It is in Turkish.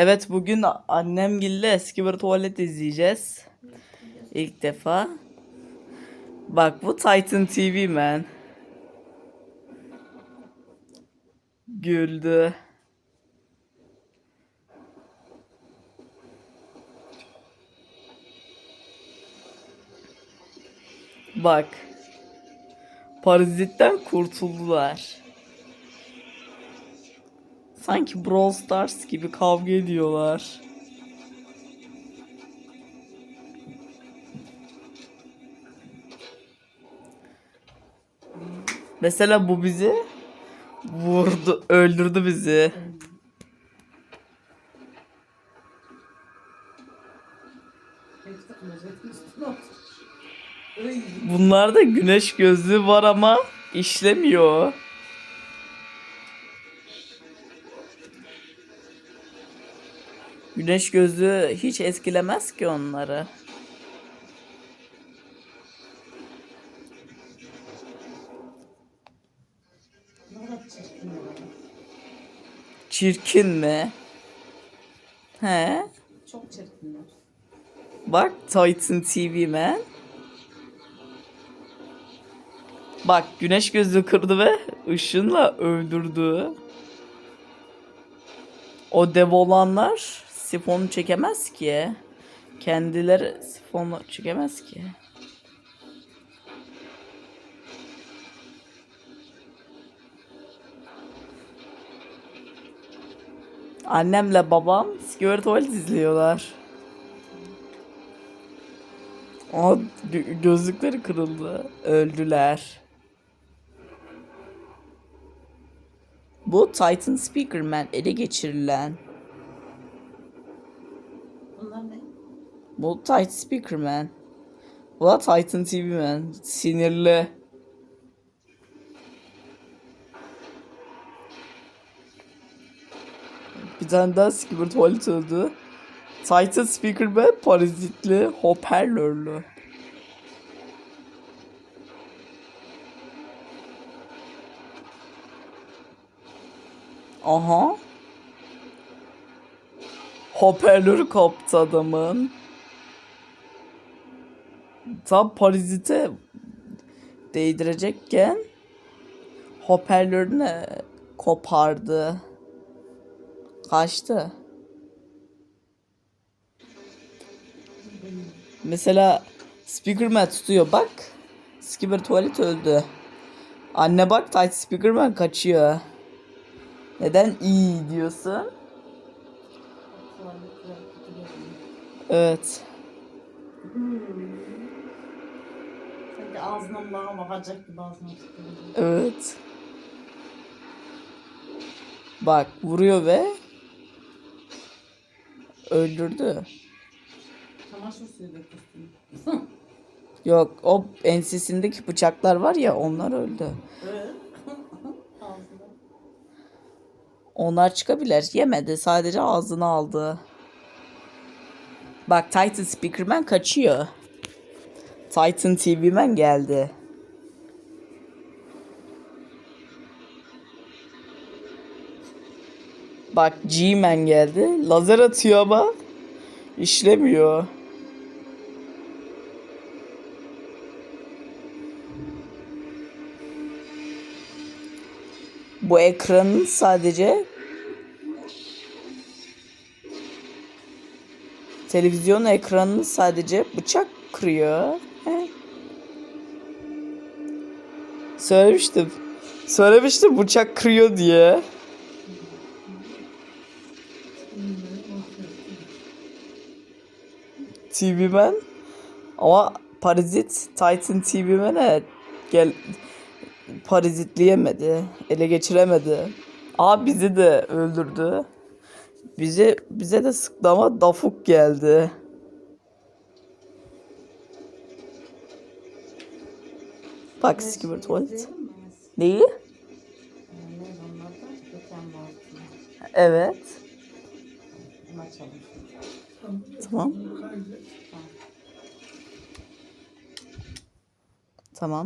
Evet bugün annemgille eski bir tuvalet izleyeceğiz. İlk defa. Bak bu Titan TV man. Güldü. Bak. Parazitten kurtuldular. Sanki Brawl Stars gibi kavga ediyorlar. Mesela bu bizi vurdu, öldürdü bizi. Bunlarda güneş gözlüğü var ama işlemiyor. Güneş gözlüğü hiç etkilemez ki onları. Çirkin mi? He? Çok çirkinler. Bak Titan TV man. Bak güneş gözlüğü kırdı ve ışınla öldürdü. O dev olanlar sifonu çekemez ki. Kendileri sifonu çekemez ki. Annemle babam Secret Tuvalet izliyorlar. Gö- gözlükleri kırıldı. Öldüler. Bu Titan Speakerman ele geçirilen. Bunlar ne? Bu Titan Speakerman. Bu da Titan TV Man. Sinirli. Bir tane daha Skipper tuvalet öldü. Titan Speakerman parazitli, hoparlörlü. Aha. Hoparlörü koptu adamın. Tam parazite değdirecekken hoparlörünü kopardı. Kaçtı. Mesela Speakerman tutuyor bak. Skipper tuvalet öldü. Anne bak Tight Speakerman kaçıyor. Neden iyi diyorsun? Evet. Sanki ağzından bağa bakacak gibi ağzına tutuyor. Evet. Bak vuruyor ve öldürdü. Çamaşır suyu döküyorsun. Yok o ensesindeki bıçaklar var ya onlar öldü. Evet. Ağzına. Onlar çıkabilir. Yemedi. Sadece ağzını aldı. Bak Titan Speakerman kaçıyor. Titan TV Man geldi. Bak G-Man geldi. Lazer atıyor ama işlemiyor. Bu ekranın sadece televizyon ekranını sadece bıçak kırıyor. Söylemiştim. Söylemiştim bıçak kırıyor diye. TV Man ama Parazit Titan TV Man'e gel parazitleyemedi. Ele geçiremedi. Aa bizi de öldürdü. Bize bize de sıktı ama dafuk geldi. Bak Skipper tuvalet. Neyi? Evet. Tamam. Tamam.